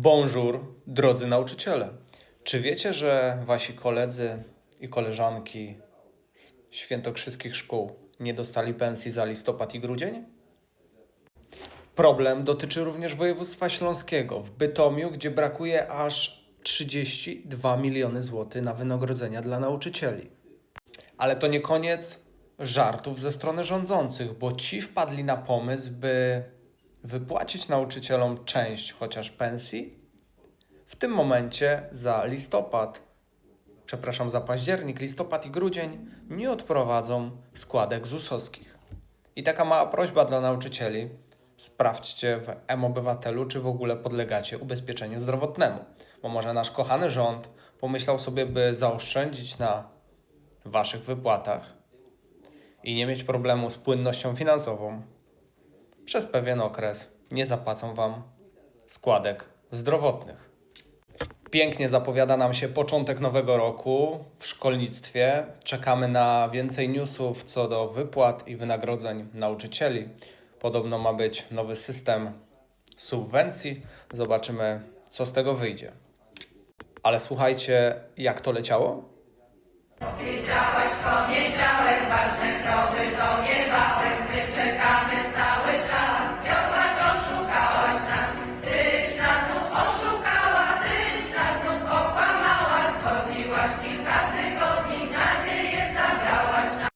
Bonjour, drodzy nauczyciele. Czy wiecie, że wasi koledzy i koleżanki z świętokrzyskich szkół nie dostali pensji za listopad i grudzień? Problem dotyczy również województwa śląskiego, w Bytomiu, gdzie brakuje aż 32 miliony złotych na wynagrodzenia dla nauczycieli. Ale to nie koniec żartów ze strony rządzących, bo ci wpadli na pomysł, by wypłacić nauczycielom część chociaż pensji. W tym momencie za listopad, przepraszam, za październik, listopad i grudzień nie odprowadzą składek ZUS-owskich. I taka mała prośba dla nauczycieli. Sprawdźcie w M-Obywatelu, czy w ogóle podlegacie ubezpieczeniu zdrowotnemu. Bo może nasz kochany rząd pomyślał sobie, by zaoszczędzić na waszych wypłatach i nie mieć problemu z płynnością finansową. Przez pewien okres nie zapłacą wam składek zdrowotnych. Pięknie zapowiada nam się początek nowego roku w szkolnictwie. Czekamy na więcej newsów co do wypłat i wynagrodzeń nauczycieli. Podobno ma być nowy system subwencji. Zobaczymy, co z tego wyjdzie. Ale słuchajcie, jak to leciało? Poniedziałek, nie